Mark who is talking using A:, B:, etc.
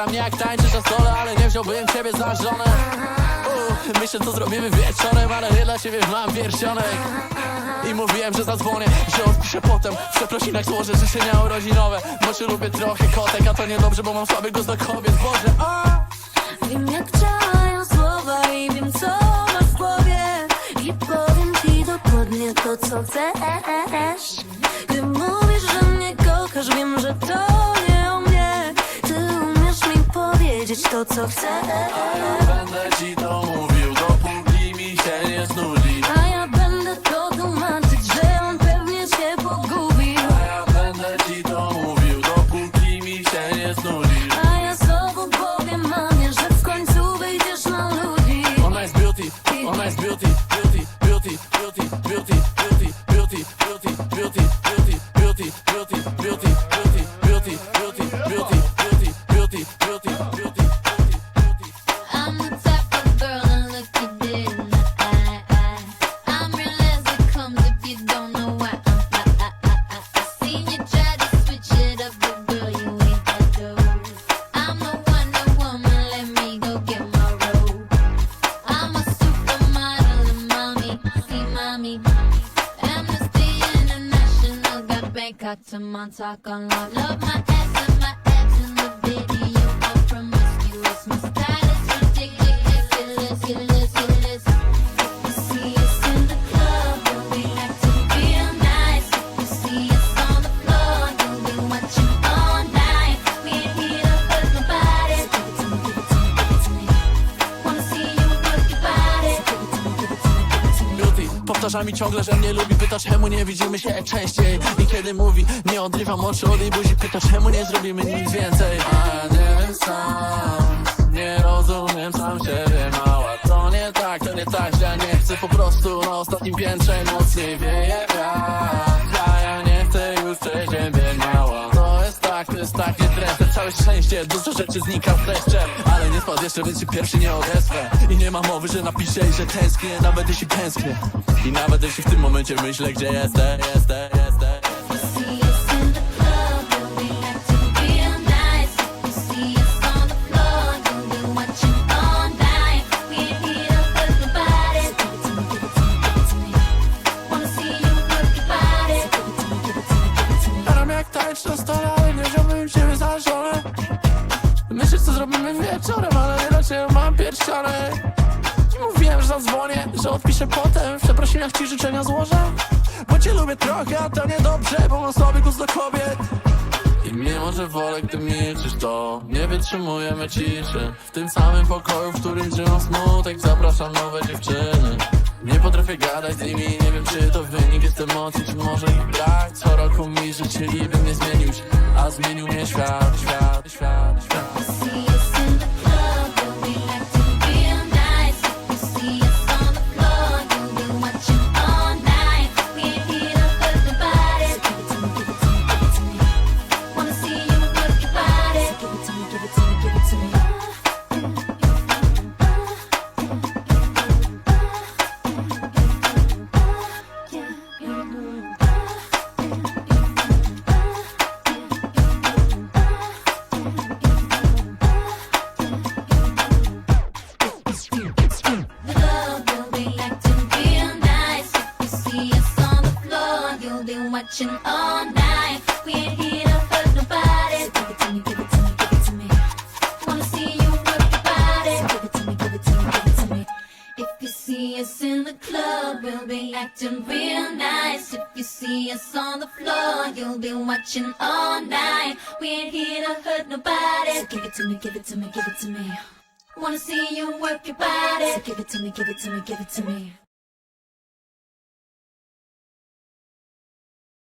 A: Jaram jak tańczysz na stole, ale nie wziąłbym ciebie za żonę. U, Myślę co zrobimy wieczorem, ale nie dla ciebie mam pierścionek. I mówiłem, że zadzwonię, że odpiszę potem W przeprosinach złożę życzenia urodzinowe Może lubię trochę kotek, a to niedobrze, bo mam słaby głos do kobiet. Boże!
B: Wiem jak działają słowa i wiem co masz w głowie. I powiem ci dokładnie to co chcesz. Gdy mówisz, że mnie kochasz, wiem, że to powiedzieć to co chcesz
A: Będę ci to mówił, dopóki mi się nie znudzi.
B: A ja będę to tłumaczyć, że on pewnie się pogubi
A: A ja będę ci to mówił, dopóki mi się nie znudzi.
B: A ja znowu powiem mamie, że w końcu wyjdziesz na ludzi.
A: Ona jest beauty, ona jest beauty, beauty, beauty, beauty, beauty, beauty, beauty, beauty, beauty, beauty, beauty,
C: Bangkok to Montauk on lock. Love my ass
A: powtarza mi ciągle, że mnie lubi Pyta czemu nie widzimy się częściej? I kiedy mówi, nie odrywam oczu od jej buzi Pyta czemu nie zrobimy nic więcej? A nie wiem sam Nie rozumiem sam siebie mała. To nie tak, to nie tak, że ja nie chcę Po prostu na ostatnim piętrze mocniej wieje Całe szczęście, dużo rzeczy znika w deszcze Ale nie spadł jeszcze, więc się pierwszy nie odezwę. I nie ma mowy, że napiszę i że tęsknię Nawet jeśli tęsknię. I nawet jeśli w tym momencie myślę, gdzie jestem, jestem, jestem pierścionek I Mówiłem, że zadzwonię, że odpiszę potem. W przeprosinach ci życzenia złożę? Bo cię lubię trochę, a to niedobrze Bo mam słaby głos do kobiet. I mimo, że wolę, gdy milczysz, to nie wytrzymujemy ciszy. W tym samym pokoju, w którym żyją smutek Zapraszam nowe dziewczyny. Nie potrafię gadać z nimi, nie wiem czy to wynik jest emocji, czy może ich brak. Co roku mi życzyli, bym nie zmienił się, a zmienił mnie świat,
C: watching all night. We ain't here to hurt nobody. So give it to me, give it to me, give it to me. Wanna see you work your body. So give it to me, give it to me, give it to me. If you see us in the club, we'll be acting real nice. If you see us on the floor, you'll be watching all night. We ain't here to hurt nobody. So give it to me, give it to me, give it to me. Wanna see you work your body. So give it to me, give it to me, give it to me.